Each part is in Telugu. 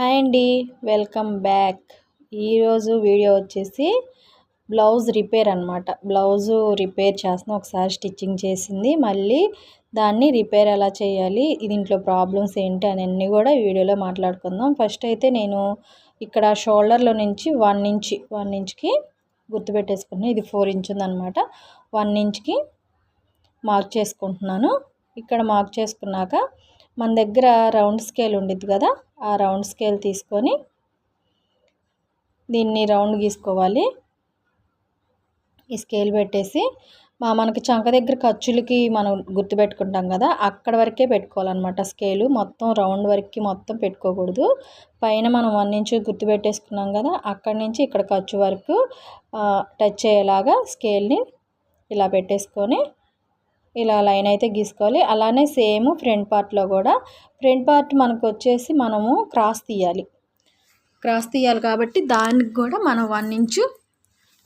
హాయ్ అండి వెల్కమ్ బ్యాక్. ఈరోజు వీడియో వచ్చేసి బ్లౌజ్ రిపేర్ అనమాట బ్లౌజు రిపేర్ చేస్తున్నాం ఒకసారి స్టిచ్చింగ్ చేసింది. మళ్ళీ దాన్ని రిపేర్ ఎలా చేయాలి దీంట్లో ప్రాబ్లమ్స్ ఏంటి అని కూడా వీడియోలో మాట్లాడుకుందాం. ఫస్ట్ అయితే నేను ఇక్కడ షోల్డర్లో నుంచి వన్ ఇంచ్ వన్ ఇంచ్కి గుర్తుపెట్టేసుకున్నాను ఇది ఫోర్ ఇంచ్ ఉందనమాట వన్ ఇంచ్కి మార్క్ చేసుకుంటున్నాను. ఇక్కడ మార్క్ చేసుకున్నాక మన దగ్గర రౌండ్ స్కేల్ ఉండిద్ది కదా ఆ రౌండ్ స్కేల్ తీసుకొని దీన్ని రౌండ్ గీసుకోవాలి. ఈ స్కేల్ పెట్టేసి మా మనకి చంక దగ్గర ఖర్చులకి మనం గుర్తుపెట్టుకుంటాం కదా అక్కడ వరకే పెట్టుకోవాలన్నమాట స్కేలు. మొత్తం రౌండ్ వరకు మొత్తం పెట్టుకోకూడదు. పైన మనం వన్ ఇంచు గుర్తు పెట్టేసుకున్నాం కదా అక్కడి నుంచి ఇక్కడ ఖర్చు వరకు టచ్ అయ్యేలాగా స్కేల్ని ఇలా పెట్టేసుకొని ఇలా లైన్ అయితే గీసుకోవాలి. అలానే సేమ్ ఫ్రంట్ పార్ట్లో కూడా. ఫ్రంట్ పార్ట్ మనకు వచ్చేసి మనము క్రాస్ తీయాలి. క్రాస్ తీయాలి కాబట్టి దానికి కూడా మనం వన్ ఇంచు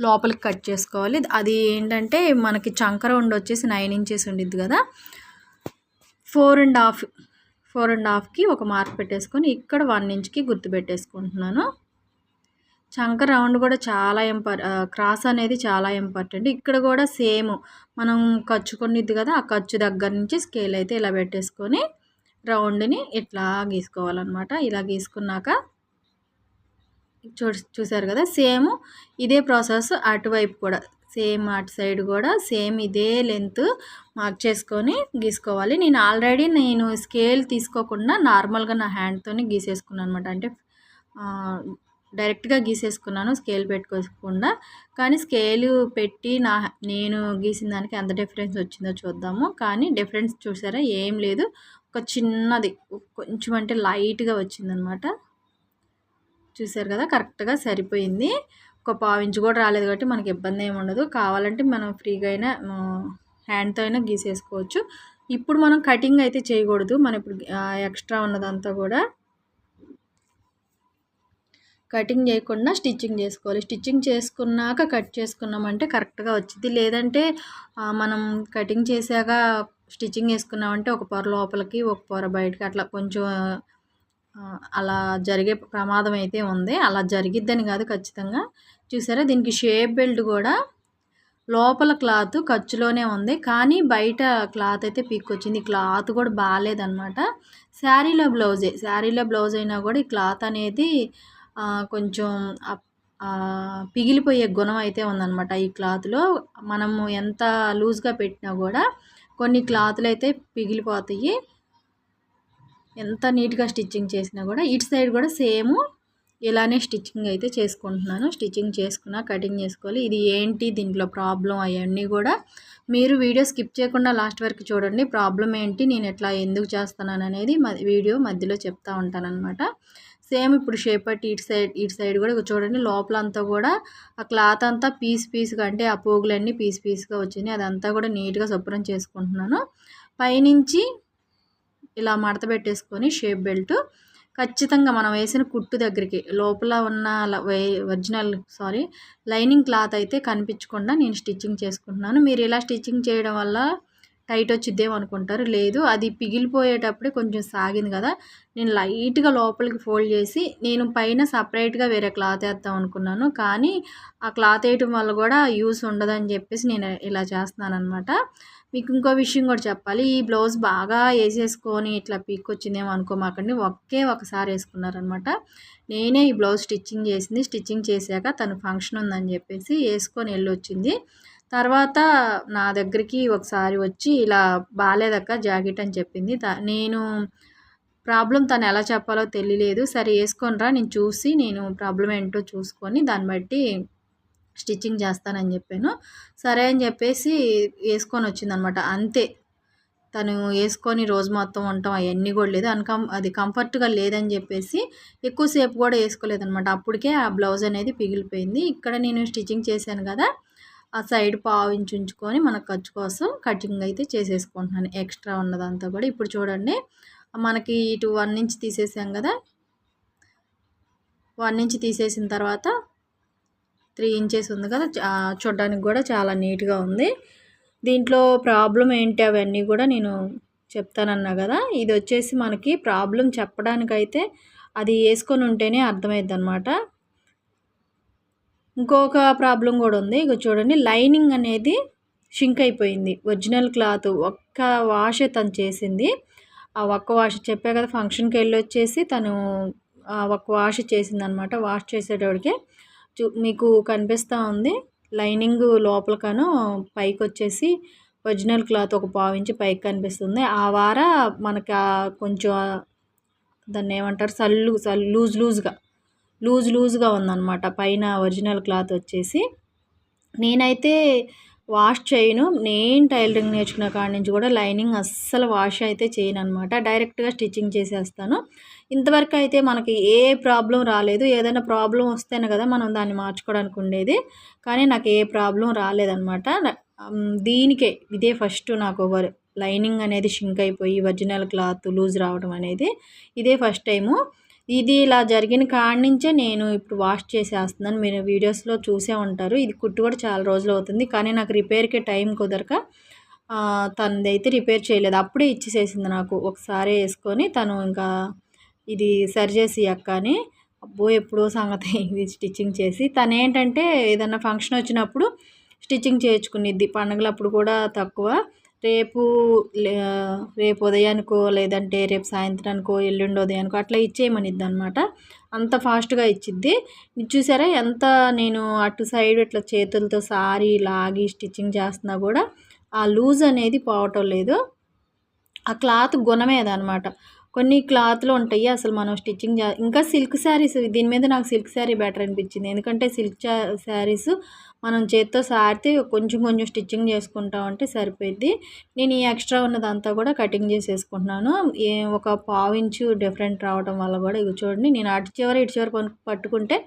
లోపలికి కట్ చేసుకోవాలి. అది ఏంటంటే మనకి చంకర ఉండి వచ్చేసి నైన్ ఇంచెస్ ఉండిద్ది కదా. Four and half four and హాఫ్కి ఒక మార్క్ పెట్టేసుకొని ఇక్కడ వన్ ఇంచ్కి గుర్తు పెట్టేసుకుంటున్నాను. చంక రౌండ్ కూడా చాలా ఇంపార్ క్రాస్ అనేది చాలా ఇంపార్టెంట్. ఇక్కడ కూడా సేమ్ మనం ఖర్చు కొన్నిద్ది కదా ఆ ఖర్చు దగ్గర నుంచి స్కేల్ అయితే ఇలా పెట్టేసుకొని రౌండ్ని ఇట్లా గీసుకోవాలన్నమాట. ఇలా గీసుకున్నాక చూ చూసారు కదా సేమ్ ఇదే ప్రాసెస్ అటువైపు కూడా సేమ్ అటు సైడ్ కూడా సేమ్ ఇదే లెంత్ మార్క్ చేసుకొని గీసుకోవాలి. నేను ఆల్రెడీ నేను స్కేల్ తీసుకోకుండా నార్మల్గా నా హ్యాండ్తోనే గీసేసుకున్నాను అనమాట అంటే డైరెక్ట్గా గీసేసుకున్నాను స్కేల్ పెట్టుకోకుండా. కానీ స్కేల్ పెట్టి నా నేను గీసిన దానికి ఎంత డిఫరెన్స్ వచ్చిందో చూద్దాము. కానీ డిఫరెన్స్ చూసారా? ఏం లేదు. ఒక చిన్నది కొంచెం అంటే లైట్గా వచ్చిందనమాట. చూసారు కదా? కరెక్ట్గా సరిపోయింది. ఒక పావించి కూడా రాలేదు కాబట్టి మనకి ఇబ్బంది ఏమి ఉండదు. కావాలంటే మనం ఫ్రీగా అయినా హ్యాండ్తో అయినా గీసేసుకోవచ్చు. ఇప్పుడు మనం కటింగ్ అయితే చేయకూడదు. మనం ఇప్పుడు ఎక్స్ట్రా ఉన్నదంతా కూడా. కటింగ్ చేయకుండా స్టిచ్చింగ్ చేసుకోవాలి. స్టిచ్చింగ్ చేసుకున్నాక కట్ చేసుకున్నామంటే కరెక్ట్గా వచ్చింది లేదంటే మనం కటింగ్ చేశాక స్టిచ్చింగ్ వేసుకున్నామంటే ఒక పొర లోపలికి ఒక పొర బయటకి అట్లా కొంచెం అలా జరిగే ప్రమాదం అయితే ఉంది. అలా జరిగిద్దని కాదు ఖచ్చితంగా. చూసారా? దీనికి షేప్ బెల్ట్ కూడా లోపల క్లాత్ ఖర్చులోనే ఉంది. కానీ బయట క్లాత్ అయితే పీక్ వచ్చింది క్లాత్ కూడా బాగాలేదనమాట శారీలో బ్లౌజే. శారీలో బ్లౌజ్ అయినా కూడా ఈ క్లాత్ అనేది కొంచెం పిగిలిపోయే గుణం అయితే ఉందన్నమాట. ఈ క్లాత్లో మనము ఎంత లూజ్గా పెట్టినా కూడా కొన్ని క్లాత్లు అయితే పిగిలిపోతాయి. ఎంత నీట్గా స్టిచ్చింగ్ చేసినా కూడా ఇటు సైడ్ కూడా సేమ్ ఇలానే స్టిచ్చింగ్ అయితే చేసుకుంటున్నాను. స్టిచ్చింగ్ చేసుకున్నా కటింగ్ చేసుకోవాలి. ఇది ఏంటి దీంట్లో ప్రాబ్లం అవన్నీ కూడా మీరు వీడియో స్కిప్ చేయకుండా లాస్ట్ వరకు చూడండి. ప్రాబ్లం ఏంటి నేను ఎట్లా ఎందుకు చేస్తున్నాను అనేది వీడియో మధ్యలో చెప్తా ఉంటానన్నమాట. సేమ్ ఇప్పుడు షేప్ పట్టి ఇటు సైడ్ ఇటు సైడ్ కూడా చూడండి. లోపల అంతా కూడా ఆ క్లాత్ అంతా పీస్ పీస్గా అంటే ఆ పోగులన్నీ పీస్ పీస్గా వచ్చింది అదంతా కూడా నీట్గా శుభ్రం చేసుకుంటున్నాను. పైనుంచి ఇలా మడత పెట్టేసుకొని షేప్ బెల్ట్. ఖచ్చితంగా మనం వేసిన కుట్టు దగ్గరికి లోపల ఉన్న ఒరిజినల్ సారీ లైనింగ్ క్లాత్ అయితే కనిపించకుండా నేను స్టిచ్చింగ్ చేసుకుంటున్నాను. మీరు ఇలా స్టిచ్చింగ్ చేయడం వల్ల టైట్ వచ్చిద్దేమో అనుకుంటారు. లేదు అది పిగిలిపోయేటప్పుడే కొంచెం సాగింది కదా నేను లైట్గా లోపలికి ఫోల్డ్ చేసి నేను పైన సపరేట్గా వేరే క్లాత్ వేద్దాం అనుకున్నాను. కానీ ఆ క్లాత్ వేయటం వల్ల కూడా యూస్ ఉండదని చెప్పేసి నేను ఇలా చేస్తున్నాను అనమాట మీకు ఇంకో విషయం కూడా చెప్పాలి. ఈ బ్లౌజ్ బాగా వేసేసుకొని ఇట్లా పీక్ వచ్చిందేమో అనుకోమాకండి. ఒకే ఒకసారి వేసుకున్నారనమాట నేనే ఈ బ్లౌజ్ స్టిచ్చింగ్ చేసింది. స్టిచ్చింగ్ చేశాక తను ఫంక్షన్ ఉందని చెప్పేసి వేసుకొని వెళ్ళొచ్చింది. తర్వాత నా దగ్గరికి ఒకసారి వచ్చి ఇలా బాగాలేదక్క జాకెట్ అని చెప్పింది. నేను ప్రాబ్లం తను ఎలా చెప్పాలో తెలియలేదు. సరే వేసుకొనిరా నేను చూసి నేను ప్రాబ్లం ఏంటో చూసుకొని దాన్ని బట్టి స్టిచ్చింగ్ చేస్తానని చెప్పాను. సరే అని చెప్పేసి వేసుకొని వచ్చిందనమాట. అంతే. తను వేసుకొని రోజు మొత్తం ఉంటాం అవన్నీ కూడా లేదు. అన్కం అది కంఫర్ట్గా లేదని చెప్పేసి ఎక్కువసేపు కూడా వేసుకోలేదనమాట. అప్పటికే ఆ బ్లౌజ్ అనేది పిగిలిపోయింది. ఇక్కడ నేను స్టిచ్చింగ్ చేశాను కదా ఆ సైడ్ పావు ఇంచు ఉంచుకొని మన ఖర్చు కోసం కటింగ్ అయితే చేసేసుకుంటున్నాను. ఎక్స్ట్రా ఉన్నదంతా కూడా. ఇప్పుడు చూడండి మనకి ఇటు వన్ ఇంచ్ తీసేసాం కదా. వన్ ఇంచ్ తీసేసిన తర్వాత త్రీ ఇంచెస్ ఉంది కదా. చూడడానికి కూడా చాలా నీట్గా ఉంది. దీంట్లో ప్రాబ్లం ఏంటి అవన్నీ కూడా నేను చెప్తానన్నా కదా. ఇది వచ్చేసి మనకి ప్రాబ్లం చెప్పడానికైతే అది వేసుకొని ఉంటేనే అర్థమైద్ది అనమాట ఇంకొక ప్రాబ్లం కూడా ఉంది. ఇక చూడండి లైనింగ్ అనేది షింక్ అయిపోయింది. ఒరిజినల్ క్లాత్ ఒక్క వాష్ తను చేసింది. ఆ ఒక్క వాష్ చెప్పా కదా ఫంక్షన్కి వెళ్ళి వచ్చేసి తను ఒక్క వాష్ చేసిందనమాట. వాష్ చేసేటోడికి చూ మీకు కనిపిస్తూ ఉంది. లైనింగ్ లోపలకను పైకి వచ్చేసి ఒరిజినల్ క్లాత్ ఒక పావించి పైకి కనిపిస్తుంది. ఆ వార మనకి కొంచెం దాన్ని ఏమంటారు సల్లు సల్ లూజ్ లూజ్గా లూజ్ లూజ్గా ఉందన్నమాట. పైన ఒరిజినల్ క్లాత్ వచ్చేసి. నేనైతే వాష్ చేయను. నేను టైలరింగ్ నేర్చుకున్న కాడి నుంచి కూడా లైనింగ్ అస్సలు వాష్ అయితే చేయను అనమాట డైరెక్ట్గా స్టిచ్చింగ్ చేసేస్తాను. ఇంతవరకు అయితే మనకి ఏ ప్రాబ్లం రాలేదు. ఏదైనా ప్రాబ్లం వస్తేనే కదా మనం దాన్ని మార్చుకోవడానికి ఉండేది. కానీ నాకు ఏ ప్రాబ్లం రాలేదనమాట దీనికే ఇదే ఫస్ట్ నాకు లైనింగ్ అనేది షింక్ అయిపోయి ఒరిజినల్ క్లాత్ లూజ్ రావడం అనేది. ఇదే ఫస్ట్ టైము. ఇది ఇలా జరిగిన కాడి నుంచే నేను ఇప్పుడు వాష్ చేసేస్తున్నాను. మీరు వీడియోస్లో చూసే ఉంటారు. ఇది కుట్టు కూడా చాలా రోజులు అవుతుంది. కానీ నాకు రిపేర్కి టైం కుదరక తనదైతే రిపేర్ చేయలేదు. అప్పుడే ఇచ్చేసేసింది నాకు. ఒకసారి వేసుకొని తను ఇంకా ఇది సరి చేసి అక్క అని అబ్బో ఎప్పుడో సంగతి ఇది స్టిచ్చింగ్ చేసి తను ఏంటంటే ఏదన్నా ఫంక్షన్ వచ్చినప్పుడు స్టిచ్చింగ్ చేయించుకునిద్ది. పండుగలప్పుడు కూడా తక్కువ. రేపు రేపు ఉదయానికో లేదంటే రేపు సాయంత్రానికో ఎల్లుండి ఉదయానికో అట్లా ఇచ్చేయమనిద్ది అనమాట అంత ఫాస్ట్గా ఇచ్చిద్ది. చూసారా ఎంత నేను అటు సైడ్ ఇట్లా చేతులతో సారీ లాగి స్టిచ్చింగ్ చేస్తున్నా కూడా ఆ లూజ్ అనేది పోవటం లేదు. ఆ క్లాత్ గుణమేదనమాట కొన్ని క్లాత్లు ఉంటాయి అసలు మనం స్టిచ్చింగ్ ఇంకా సిల్క్ శారీస్ దీని మీద నాకు సిల్క్ శారీ బెటర్ అనిపించింది. ఎందుకంటే సిల్క్ శారీస్ మనం చేత్తో సారితే కొంచెం కొంచెం స్టిచ్చింగ్ చేసుకుంటా ఉంటే సరిపోయింది నేను ఈ ఎక్స్ట్రా ఉన్నదంతా కూడా కటింగ్ చేసేసుకుంటున్నాను. ఏ ఒక పావు ఇంచు డిఫరెంట్ రావడం వల్ల కూడా ఇవి చూడండి నేను అటు చివరి ఇటు చివరి పట్టుకుంటే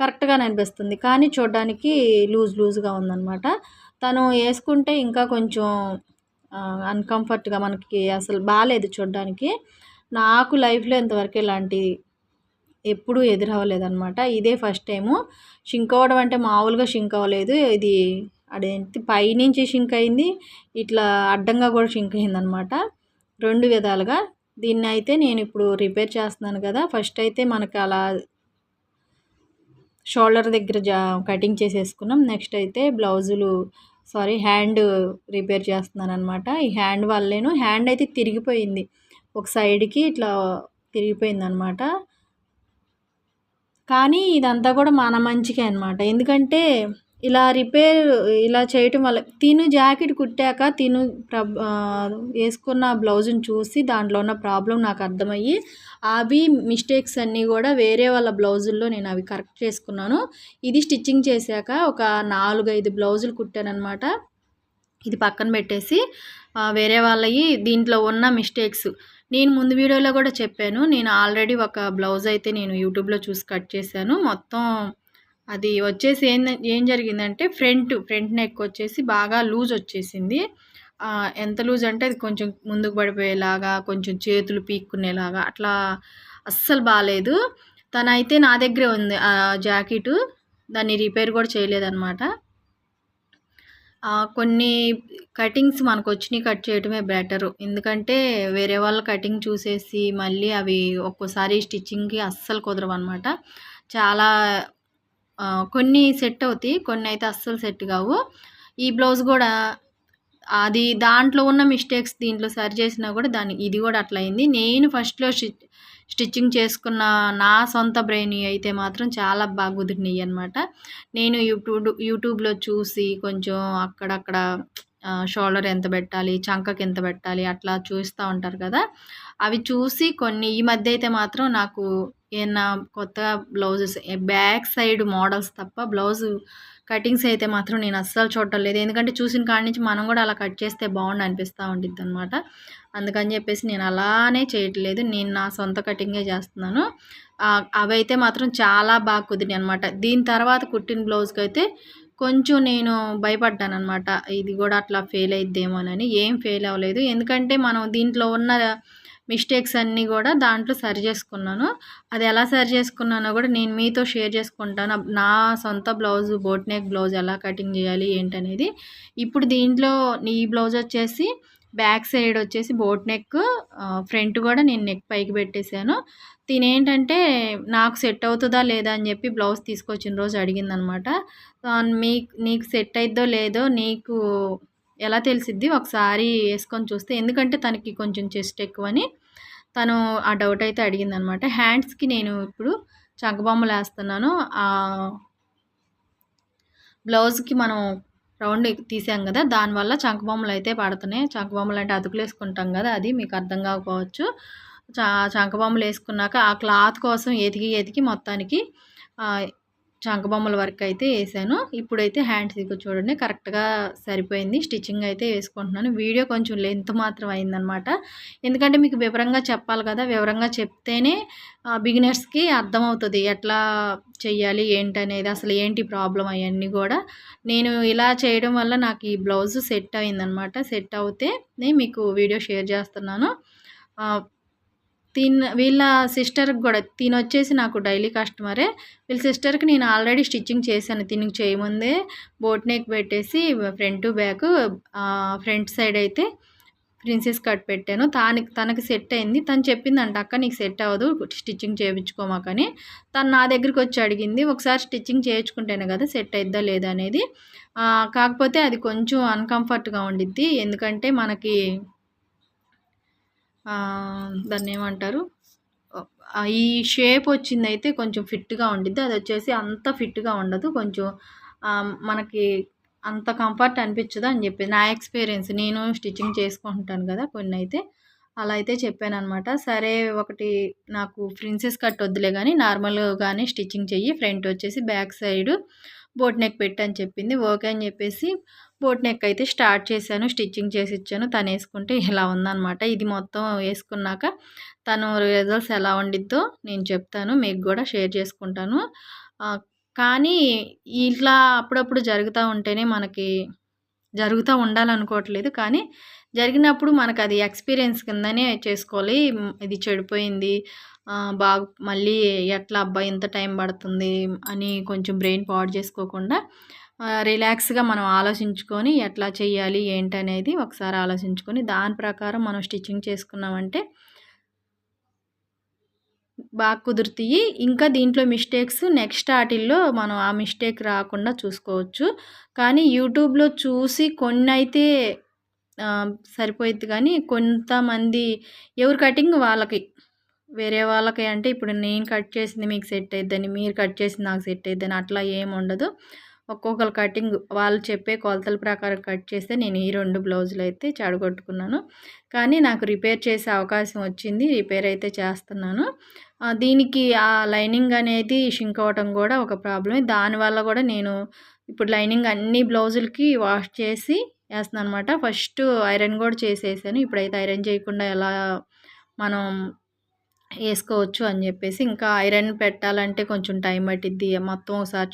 కరెక్ట్గా అనిపిస్తుంది. కానీ చూడడానికి లూజ్ లూజ్గా ఉందన్నమాట. తను వేసుకుంటే ఇంకా కొంచెం అన్కంఫర్ట్గా మనకి అసలు బాగాలేదు చూడడానికి. నాకు లైఫ్లో ఇంతవరకు ఇలాంటి ఎప్పుడూ ఎదురవ్వలేదన్నమాట. ఇదే ఫస్ట్ టైము. షింక్ అవ్వడం అంటే మామూలుగా షింక్ అవ్వలేదు. ఇది అదేంటి పైనుంచి షింక్ అయింది ఇట్లా అడ్డంగా కూడా షింక్ అయిందనమాట రెండు విధాలుగా. దీన్ని అయితే నేను ఇప్పుడు రిపేర్ చేస్తున్నాను కదా ఫస్ట్ అయితే మనకు అలా షోల్డర్ దగ్గర జా కటింగ్ చేసేసుకున్నాం. నెక్స్ట్ అయితే బ్లౌజులు సారీ హ్యాండ్ రిపేర్ చేస్తున్నాను అనమాట ఈ హ్యాండ్ వల్లేను. హ్యాండ్ అయితే తిరిగిపోయింది. ఒక సైడ్కి ఇట్లా తిరిగిపోయిందనమాట. కానీ ఇదంతా కూడా మన మంచికే అనమాట ఎందుకంటే ఇలా రిపేర్ ఇలా చేయటం వల్ల తిను జాకెట్ కుట్టాక తిను వేసుకున్న బ్లౌజ్ని చూసి దాంట్లో ఉన్న ప్రాబ్లం నాకు అర్థమయ్యి అవి మిస్టేక్స్ అన్నీ కూడా వేరే వాళ్ళ బ్లౌజుల్లో నేను అవి కరెక్ట్ చేసుకున్నాను. ఇది స్టిచ్చింగ్ చేశాక ఒక నాలుగు ఐదు బ్లౌజులు కుట్టానమాట ఇది పక్కన పెట్టేసి వేరే వాళ్ళవి దీంట్లో ఉన్న మిస్టేక్స్ నేను ముందు వీడియోలో కూడా చెప్పాను. నేను ఆల్రెడీ ఒక బ్లౌజ్ అయితే నేను యూట్యూబ్లో చూసి కట్ చేశాను. మొత్తం అది వచ్చేసి ఏం ఏం జరిగిందంటే ఫ్రంట్ ఫ్రంట్ నెక్ వచ్చేసి బాగా లూజ్ వచ్చేసింది. ఎంత లూజ్ అంటే అది కొంచెం ముందుకు పడిపోయేలాగా కొంచెం చేతులు పీక్కునేలాగా అట్లా అస్సలు బాగాలేదు తనైతే నా దగ్గరే ఉంది ఆ జాకెట్. దాన్ని రిపేర్ కూడా చేయలేదన్నమాట. కొన్ని కటింగ్స్ మనకు వచ్చినాయి కట్ చేయడమే బెటర్. ఎందుకంటే వేరే వాళ్ళ కటింగ్ చూసేసి మళ్ళీ అవి ఒక్కోసారి స్టిచ్చింగ్కి అస్సలు కుదరవు అనమాట చాలా కొన్ని సెట్ అవుతాయి కొన్ని అయితే అస్సలు సెట్ కావు. ఈ బ్లౌజ్ కూడా అది దాంట్లో ఉన్న మిస్టేక్స్ దీంట్లో సరి చేసినా కూడా దాని ఇది కూడా అట్లా అయింది. నేను ఫస్ట్లో స్టిచ్చింగ్ చేసుకున్న నా సొంత బ్రెయిన్ అయితే మాత్రం చాలా బాగా కుదిరినాయి అనమాట నేను యూట్యూబ్ యూట్యూబ్లో చూసి కొంచెం అక్కడక్కడ షోల్డర్ ఎంత పెట్టాలి చంకకి ఎంత పెట్టాలి అట్లా చూస్తూ ఉంటారు కదా. అవి చూసి కొన్ని ఈ మధ్య అయితే మాత్రం నాకు ఏమన్నా కొత్త బ్లౌజెస్ బ్యాక్ సైడ్ మోడల్స్ తప్ప బ్లౌజు కటింగ్స్ అయితే మాత్రం నేను అస్సలు చూడటం లేదు. ఎందుకంటే చూసిన కాడి నుంచి మనం కూడా అలా కట్ చేస్తే బాగుండి అనిపిస్తూ ఉంటుంది అనమాట అందుకని చెప్పేసి నేను అలానే చేయట్లేదు. నేను నా సొంత కటింగే చేస్తున్నాను. అవైతే మాత్రం చాలా బాగా కుదిరినాయి అనమాట దీని తర్వాత కుట్టిన బ్లౌజ్కి అయితే కొంచెం నేను భయపడ్డాను అనమాట ఇది కూడా అట్లా ఫెయిల్ అయిద్దేమోనని ఏం ఫెయిల్ అవ్వలేదు. ఎందుకంటే మనం దీంట్లో ఉన్న మిస్టేక్స్ అన్నీ కూడా దాంట్లో సరి చేసుకున్నాను. అది ఎలా సరి చేసుకున్నానో కూడా నేను మీతో షేర్ చేసుకుంటాను. నా సొంత బ్లౌజ్ బోట్ నెక్ బ్లౌజ్ ఎలా కటింగ్ చేయాలి ఏంటనేది. ఇప్పుడు దీంట్లో ఈ బ్లౌజ్ వచ్చేసి బ్యాక్ సైడ్ వచ్చేసి బోట్ నెక్ ఫ్రంట్ కూడా నేను నెక్ పైకి పెట్టేశాను. తినేంటంటే నాకు సెట్ అవుతుందా లేదా అని చెప్పి బ్లౌజ్ తీసుకొచ్చిన రోజు అడిగిందనమాట. మీ నీకు సెట్ అయిద్దో లేదో నీకు ఎలా తెలిసిద్ది ఒకసారి వేసుకొని చూస్తే. ఎందుకంటే తనకి కొంచెం చెస్ట్ ఎక్కువని తను ఆ డౌట్ అయితే అడిగిందనమాట. హ్యాండ్స్కి నేను ఇప్పుడు చంకబొమ్మలు వేస్తున్నాను బ్లౌజ్కి మనం రౌండ్ తీసాం కదా దానివల్ల చంకబొమ్మలు అయితే పడుతున్నాయి. చంకబొమ్మలు అంటే అతుకులు వేసుకుంటాం కదా అది మీకు అర్థం కాకపోవచ్చు. చంకబొమ్మలు వేసుకున్నాక ఆ క్లాత్ కోసం ఎతికి ఎతికి మొత్తానికి చంకబొమ్మల వర్క్ అయితే వేసాను. ఇప్పుడైతే హ్యాండ్స్ ఇక చూడండి కరెక్ట్గా సరిపోయింది. స్టిచ్చింగ్ అయితే వేసుకుంటున్నాను. వీడియో కొంచెం లెంత్ మాత్రం అయిందనమాట. ఎందుకంటే మీకు వివరంగా చెప్పాలి కదా వివరంగా చెప్తేనే బిగినర్స్కి అర్థమవుతుంది ఎట్లా చెయ్యాలి ఏంటి అనేది అసలు ఏంటి ప్రాబ్లం అవన్నీ కూడా. నేను ఇలా చేయడం వల్ల నాకు ఈ బ్లౌజ్ సెట్ అయిందనమాట. సెట్ అవుతే నేను మీకు వీడియో షేర్ చేస్తున్నాను. తిన వీళ్ళ సిస్టర్కి కూడా తినొచ్చేసి నాకు డైలీ కస్టమరే. వీళ్ళ సిస్టర్కి నేను ఆల్రెడీ స్టిచ్చింగ్ చేశాను తినికి చేయముందే. బోట్ నెక్ పెట్టేసి ఫ్రంట్ బ్యాక్ ఫ్రంట్ సైడ్ అయితే ప్రిన్సెస్ కట్ పెట్టాను. తానికి తనకి సెట్ అయింది. తను చెప్పిందంట అక్క నీకు సెట్ అవ్వదు స్టిచ్చింగ్ చేయించుకోమాకని తను నా దగ్గరికి వచ్చి అడిగింది ఒకసారి స్టిచ్చింగ్ చేయించుకుంటేనే కదా సెట్ అయిద్దా లేదా అనేది. కాకపోతే అది కొంచెం అన్కంఫర్ట్గా ఉండిద్ది. ఎందుకంటే మనకి దాన్ని ఏమంటారు? ఈ షేప్ వచ్చిందైతే కొంచెం ఫిట్గా ఉండిద్ది. అది వచ్చేసి అంత ఫిట్గా ఉండదు. కొంచెం మనకి అంత కంఫర్ట్ అనిపించదు అని చెప్పి నా ఎక్స్పీరియన్స్ నేను స్టిచ్చింగ్ చేసుకుంటాను కదా కొన్ని అయితే అలా అయితే చెప్పాను అనమాట సరే ఒకటి నాకు ప్రిన్సెస్ కట్ వద్దులే కానీ నార్మల్గానే స్టిచ్చింగ్ చెయ్యి. ఫ్రంట్ వచ్చేసి బ్యాక్ సైడ్ బోట్ నెక్ పెట్టని చెప్పింది. ఓకే అని చెప్పేసి బోట్ నెక్ అయితే స్టార్ట్ చేశాను స్టిచ్చింగ్ చేసి ఇచ్చాను. తను వేసుకుంటే ఇలా ఉందనమాట ఇది మొత్తం వేసుకున్నాక తను రిజల్ట్స్ ఎలా ఉండిద్దో నేను చెప్తాను. మీకు కూడా షేర్ చేసుకుంటాను. కానీ ఇట్లా అప్పుడప్పుడు జరుగుతూ ఉంటేనే మనకి జరుగుతూ ఉండాలనుకోవట్లేదు. కానీ జరిగినప్పుడు మనకు అది ఎక్స్పీరియన్స్ కిందనే చేసుకోవాలి. ఇది చెడిపోయింది. బాగా మళ్ళీ ఎట్లా అబ్బాయి ఇంత టైం పడుతుంది అని కొంచెం బ్రెయిన్ పాడు చేసుకోకుండా రిలాక్స్గా మనం ఆలోచించుకొని ఎట్లా చేయాలి ఏంటనేది ఒకసారి ఆలోచించుకొని దాని ప్రకారం మనం స్టిచ్చింగ్ చేసుకున్నామంటే బాగా కుదురుతాయి. ఇంకా దీంట్లో మిస్టేక్స్ నెక్స్ట్ వాటిల్లో మనం ఆ మిస్టేక్ రాకుండా చూసుకోవచ్చు. కానీ యూట్యూబ్లో చూసి కొన్ని అయితే సరిపోయిద్ది కానీ కొంతమంది ఎవరు కటింగ్ వాళ్ళకి వేరే వాళ్ళకి అంటే ఇప్పుడు నేను కట్ చేసింది మీకు సెట్ అయిద్దని మీరు కట్ చేసింది నాకు సెట్ అయిద్దని అట్లా ఏమి ఉండదు. ఒక్కొక్కరు కటింగ్ వాళ్ళు చెప్పే కొలతల ప్రకారం కట్ చేస్తే నేను ఈ రెండు బ్లౌజులు అయితే చెడగొట్టుకున్నాను. కానీ నాకు రిపేర్ చేసే అవకాశం వచ్చింది రిపేర్ అయితే చేస్తున్నాను. దీనికి ఆ లైనింగ్ అనేది షింక్ అవ్వటం కూడా ఒక ప్రాబ్లమే. దానివల్ల కూడా నేను ఇప్పుడు లైనింగ్ అన్ని బ్లౌజులకి వాష్ చేసి వేస్తున్నాను అనమాట ఫస్ట్ ఐరన్ కూడా చేసేసాను. ఇప్పుడైతే ఐరన్ చేయకుండా ఎలా మనం వేసుకోవచ్చు అని చెప్పేసి ఇంకా ఐరన్ పెట్టాలంటే కొంచెం టైం పట్టిద్ది. మొత్తం ఒకసారి